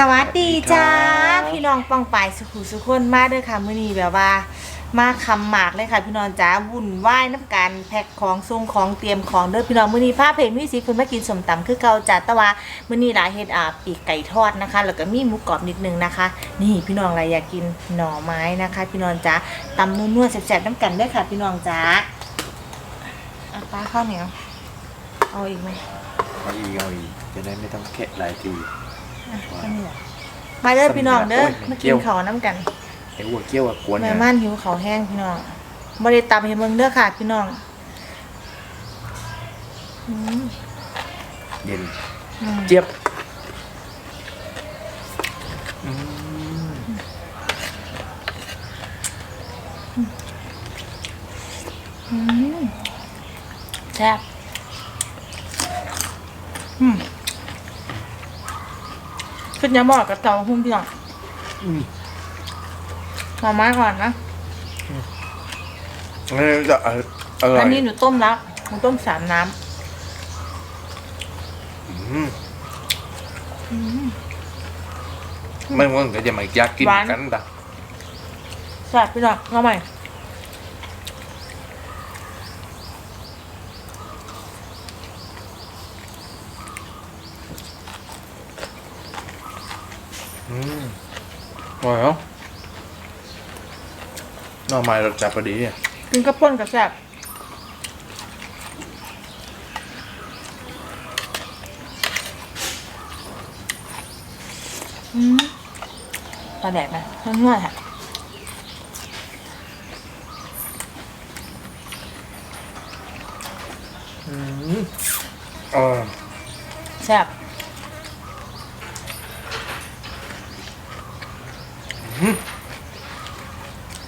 สวัสดีจ้าพี่น้องปองปายสุขุสุขคนมาเด้อค่ะมื้อนี้แบบว่า มาคำหมากเลยค่ะ พี่น้องจ้าวุ่นวายน้ำกันแพ็คของส่งของเตรียมของเด้อพี่น้องมื้อนี้พาเพจมิวสิคุณมากินสมตำคือเก่าจ้าแต่ว่ามื้อนี้หลายเฮ็ดอ่าปีกไก่ทอดนะคะ แล้วก็มีหมูกรอบนิดนึงนะคะ นี่พี่น้องอะไรอยากกินหน่อไม้นะคะ พี่น้องจ้าตำนัวๆแซ่บๆน้ำกันเด้อค่ะ พี่น้องจ้าอะป้าข้าวเหนียวเอาอีกไหมเอาอีกเอาอีกจะได้ไม่ต้องแคะหลายที อะข้าวเหนียวมาเด้อพี่น้องเด้อโอ้ยมาเกี่กินยวข้าวน้ำกันไอ้หัวเกี้ยวอะกวนแม่นะม่านหิวเขาวแห้งพี่น้องบริตามให้เบิ่งเด้อค่ะพี่น้องอืมเย็นอืมเจี๊ยบอืมอืมแซ่บอืม ขึ้นยาบอกกับเตาหุ้มพี่น้องอืมมาม่าก่อนนะ อันนี้จะอร่อยอันนี้หนูต้มแล้วหนูต้มสามน้อืมไม่ว่าก็จะไม่อยากกินกันด่ะำแซ่บพี่น้องเอาใหม่ อืมอร่อยเหรอหน่อไม้รสจัดพอดีอะกินกระป่นกับแซ่บอืมปลาแดกนะเพื่อนๆค่ะอืมอร่อยแซ่บ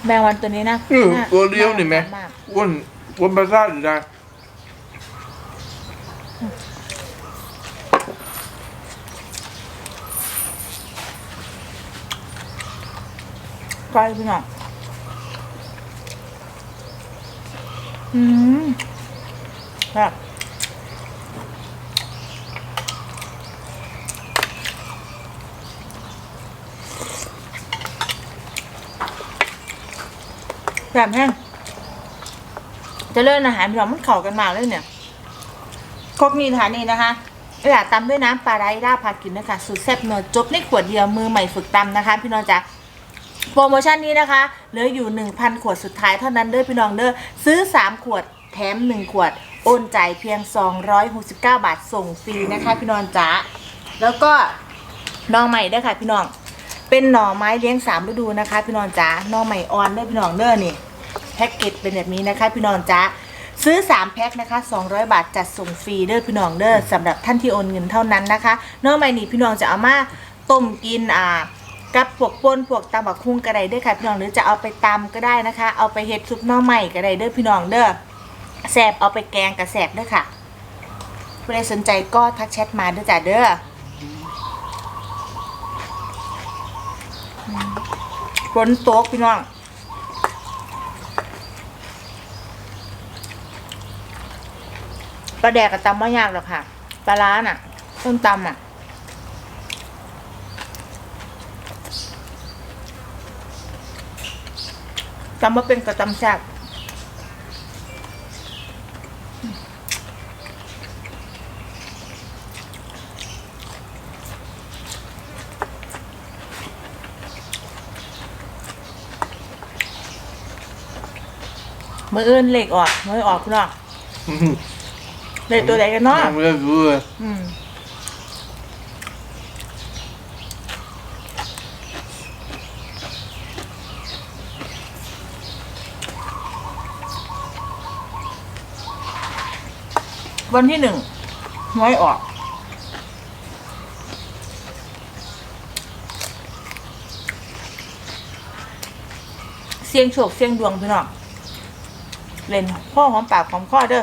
แมงวันตัวนี้นะเออตัวเดียวนี่ไหมากอ้วนอ้วนประสาทอยู่ได้ไกลพี่น้องอืมแซ่บ ซ่บแห้งจะเลิ่นอาหารพี่น้องมันเข้ากันมากเลยเนี่ยครกนี้ฐานนี้นะคะอยากตำด้วยน้ำปลาไร้ด้าพากินนะคะสูตรแซ่บเนอจบในขวดเดียวมือใหม่ฝึกตำนะคะ พี่น้องจ๊ะโปรโมชั่นนี้นะคะเหลืออยู่ 1,000 ขวดสุดท้ายเท่านั้นเด้อพี่น้องเด้อซื้อ 3 ขวดแถม 1 ขวด โอนจ่ายเพียง 269 บาทส่งฟรีนะคะ พี่น้องจ๊ะแล้วก็น้องใหม่ด้อค่ะ พี่น้องเป็นหน่อไม้เลี้ยงสามฤดูนะคะ พี่น้องจ๊ะน่องใหม่ออนเด้อพี่น้องเด้อนี่ แพ็กเกจเป็นแบบนี้นะคะ พี่น้องจ๊ะซื้อ 3 แพ็คนะคะ 200 บาทจัดส่งฟรีเด้อพี่น้องเด้อสำหรับท่านที่โอนเงินเท่านั้นนะคะเน้องใหม่นี่พี่น้องจะเอามาต้มกินอ่ากับพวกป่นพวกตำบักคุ้งก็ได้เด้อค่ะพี่น้องหรือจะเอาไปตำก็ได้นะคะ เอาไปเฮ็ดซุปหน่อใหม่ก็ได้เด้อพี่น้องเด้อแสบเอาไปแกงกับแสบเด้อค่ะผู้ใดสนใจก็ทักแชทมาเด้อจ้ะเด้ออืมฝนตกพี่น้อง ปลาแดกกับตำไม่ยากหรอกค่ะ ปลาร้าน่ะต้มตำอะ ตำมาเป็นกระตำแซ่บมืออื่นเหล็กออกมือออกคุณหรอก เล็กตัวไหนกันเนาะไม่ได้รู้เลยอืมวันที่หนึ่งน้อยออก เสียงโฉกเสียงดวงพี่น้องเล่นพ่อหอมปากหอมคอเด้อ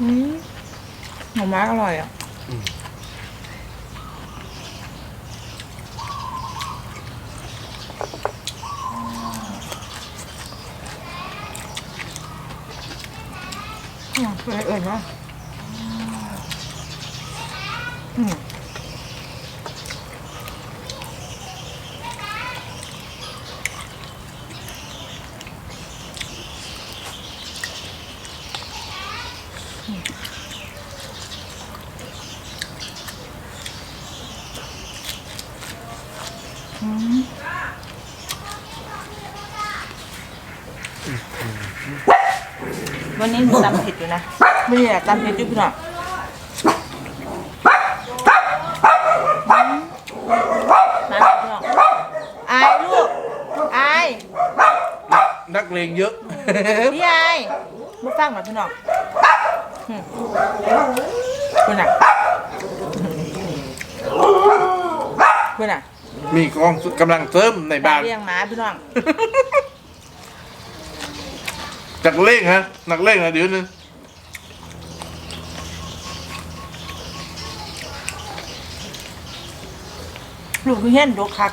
อืมหน่อไม้อร่อยอะอืมเป็นอะไรเอ่ยเนาะอืม นนี้หนูตำผิดอยู่นะไม่ได้อยากตำผิดอยู่พี่น้องมาพี่น้องอายลูกอายนักเลงเยอะ พี่อายมาฟังหน่อยพี่น้องอืมคุณอะคุณอะมีกองกำลังเสริมในบ้านเลี้ยงหมาพี่น้อง จากเล่งฮะนักเล่งนะเดี๋ยวนึงลูกคือเห็นดกคัก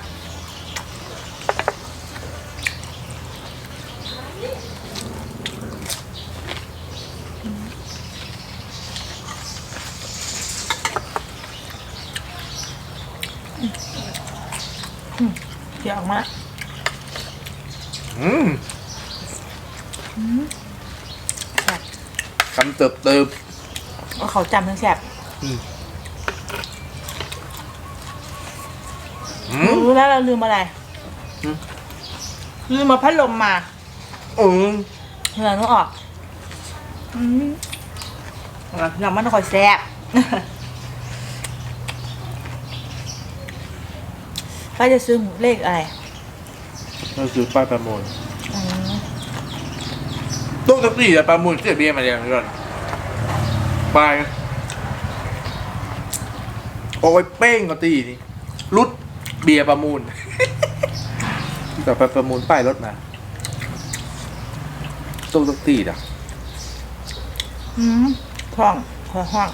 อืมเดี๋ยวออกมา อืมแซ่บ คำเติบเติบเอาเขาจำทั้งแซ่บอืมรู้แล้วเราลืมอะไรอืมลืมมาพัดลมมาอืมเหงื่อต้องออกอืมเราเรามันคอยแซ่บป้าจะซื้อเลขอะไรเราซื้อป้ายประมูลอืม ตู้ตักซี่อะประมูลเสียเบี้ยมาอย่างนี้ก่อนป้ายโอ้ยเป้งก็ตีนี่รุดเบียร์ประมูลแต่ไปประมูลป้ายรถมาตู้ตักซี่อะอืมท้องคอห้อง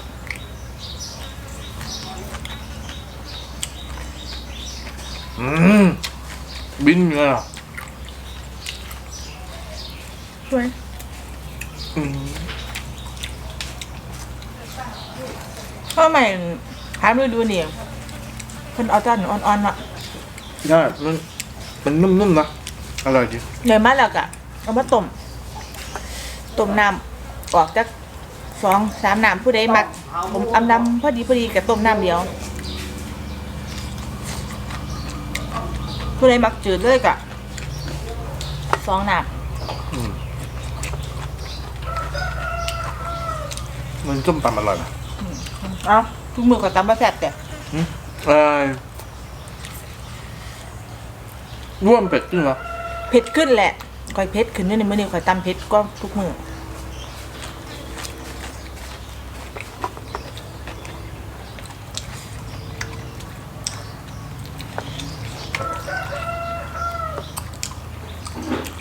อืมบินเลยเหร อช่วยอืมทำไมถามดูดูนี่เพิ่นเอาจานอ่อนๆเนาะใช่มันมันนุ่มๆนะอร่อยจริงเลยมาแล้วก็เอามาต้มต้มน้ำออกจากสองสามน้ำผู้ใดมักผมอำดำพอดีพอดีกับต้มน้ำเดียว ผู้ใดมักจืดเลยกะสองน้อื มันส้มตำอร่อยนะำเอาทุกมือกับตำบะแซ่บแต่อืมเอ้ยร่วมเป็ดจริงเหรอเผ็ดขึ้นแหละคอยเผ็ดขึ้นด้วยในมื้อนี้คอยตำเผ็ดก็ทุกมือ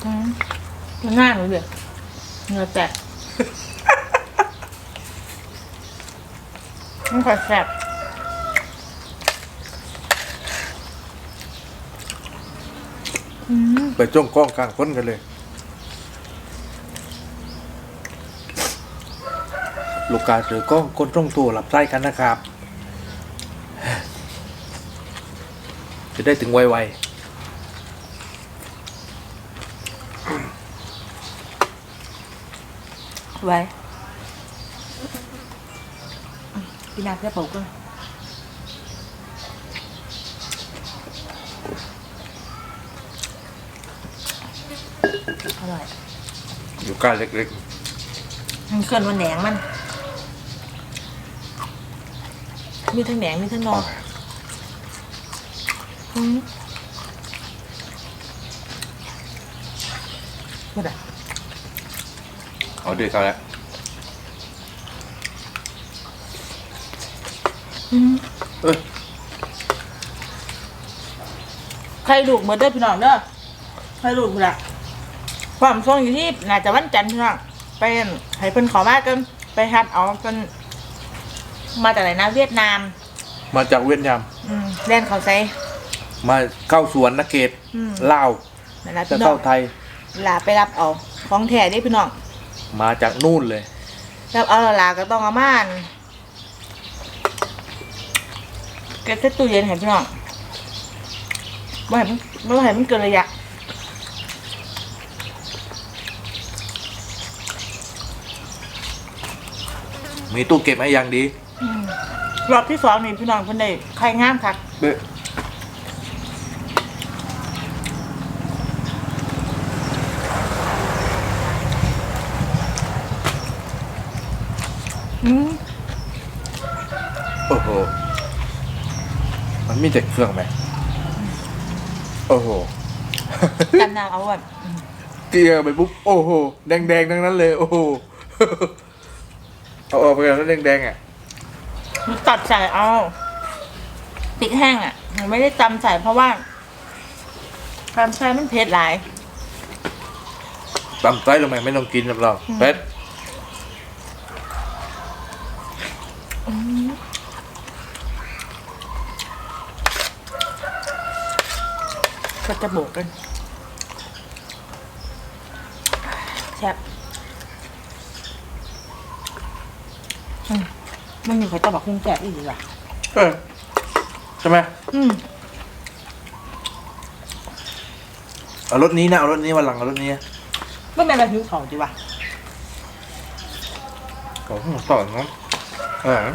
อืมมันง่ายเลยเดี๋ยวเหงื่อแตก มันค่อยแซ่บอืมไปจ้องกล้องกลางคนกันเลย ลูกกาเจอกล้องคนจ้องตัวหลับไส้กันนะครับ จะได้ถึงไวไว้ พี่นาจะปลูกก็อร่อยๆอยู่กล้าเล็กมันเกินวันแหนงมัน มีทั้งแหนงมีทั้งนๆองอืมพูดอะ เอาเด็กเอาแล้ว อืม เอ้ย ใครลูกเหมือนเด้อพี่น้องเด้อใครลูกละความทรงอยู่ที่น่าจะวันจันทร์พี่น้องไปให้เพิ่นขอมากันไปฮัดเอาเพิ่นมาจากไหนนะเวียดนาม มาจากเวียดนามอืมเล่นเขาใส่มาเข้าสวนนักเกตอืมลาวนั่นล่ะจะพี่น้อเข้างไทย ลาไปรับเอาของแท้ได้พี่น้องมาจากนู่นเลย รับเอาและลาก็ต้องเอามาอั่น เก็บใส่ตู้เย็นให้พี่น้องไม่ให้มันไม่ให้มันเกินระยะมีตู้เก็บให้อย่างดีรอบที่สองนี่พี่น้องเพิ่นได้ไข่งามค่ะเบ้ออืม โอ้โห มันมีแต่เครื่องไหม โอ้โห กันน้ำเอาแบบเกลียไปปุ๊บ โอ้โห แดงๆทั้งนั้นเลย โอ้โห เอาออกไปแล้วแดงๆอะ มันตัดใส่เอาพริกแห้งอะมันไม่ได้ตำใส่เพราะว่าตำใส่มันเผ็ดหลาย ตำไส้ลงไปไม่ต้องกินหรอกเราเป็ด ก็จะโบกกันแซ่บอืมมันอยู่กับตะบักคุงแซ่บอีกดีว่ะเออใช่ไหมอืมเอารถนี้นะเอารถนี้วันหลังเอารถนี้ไม่เป็นไรหิวเขาดีว่ะโอ้โหต่อเนาะเออ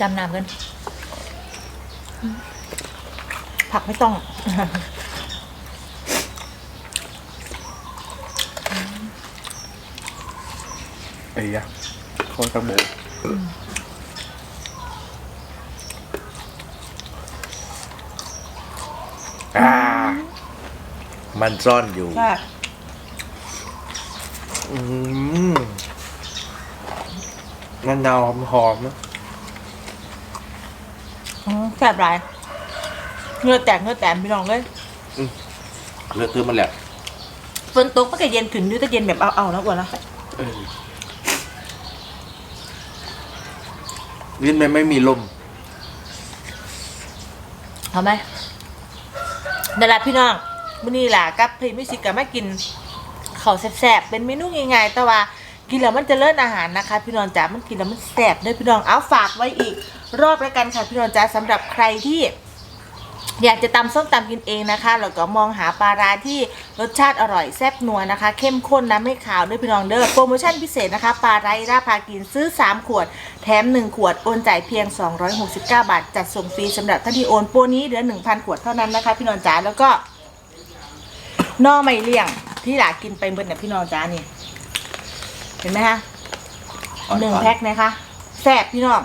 จำนำกันอืม ผักไม่ต้อง ไอ้ยะโคตรกระโบกอ่า มันซ่อนอยู่ ใช่ อืมมะนาวหอมๆนะอืม แซ่บหลายเนื้อแตกเนื้อแตกพี่น้องเลยเลือกซื้อมาแหละฝนตกมันก็เย็นขึ้นอยู่แต่เย็นแบบเอาๆนะกว่านะเออวินมันไม่มีลม เอาไหมเดี๋ยวละพี่น้องมื้อนี้ล่ะกับพี่มิสิกกับมากินข้าวแซ่บๆเป็นเมนูง่ายๆแต่ว่า กินแล้วมันจะเลิศอาหารนะคะ พี่นองจ๋า มันกินแล้วมันแซ่บด้วยพี่นอง เอาฝากไว้อีก รอบแล้วกันค่ะพี่นองจ๋าสำหรับใครที่ อยากจะตำส้มตำกินเองนะคะแล้วก็มองหาปลาร้าที่รสชาติอร่อยแซ่บนัวนะคะ เข้มข้นนะไม่ขาวด้วยพี่น้องเด้อโปรโมชั่นพิเศษนะคะปลาไรราพากินซื้อ 3 ขวด แถม 1 ขวดโอนจ่ายเพียง 269 บาท จัดส่งฟรีสำหรับท่านที่โอนโปรนี้เหลือ1,000 ขวดเท่านั้นนะคะ พี่นองจ๋าแล้วก็นอไม่เลี่ยงที่หลากินไปเบิดเนี่ยพี่นองจ๋านี่ ห็นไหมคะหนึ่งแพ็คนะคะแซ่บพี่น้อง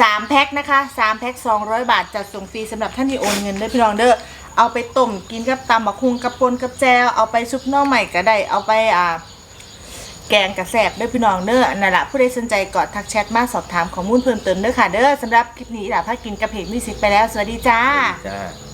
สามแพ็คนะคะสามแพ็คสองร้อยบาทจัดส่งฟรีสำหรับท่านที่โอนเงินด้วยพี่น้องเด้อเอาไปต้มกินกับตำบักคุงกับปนกับแจวเอาไปซุปหน่อใหม่ก็ได้เอาไปอ่า แกงกระแสบด้วยพี่น้องเด้อนั่นแหละผู้ใดสนใจกดทักแชทมาสอบถามข้อมูลเพิ่มเติมเด้อค่ะเด้อสำหรับคลิปนี้ล่ะพากินกระเพกมิวสิกไปแล้ว สวัสดีจ้า จ้า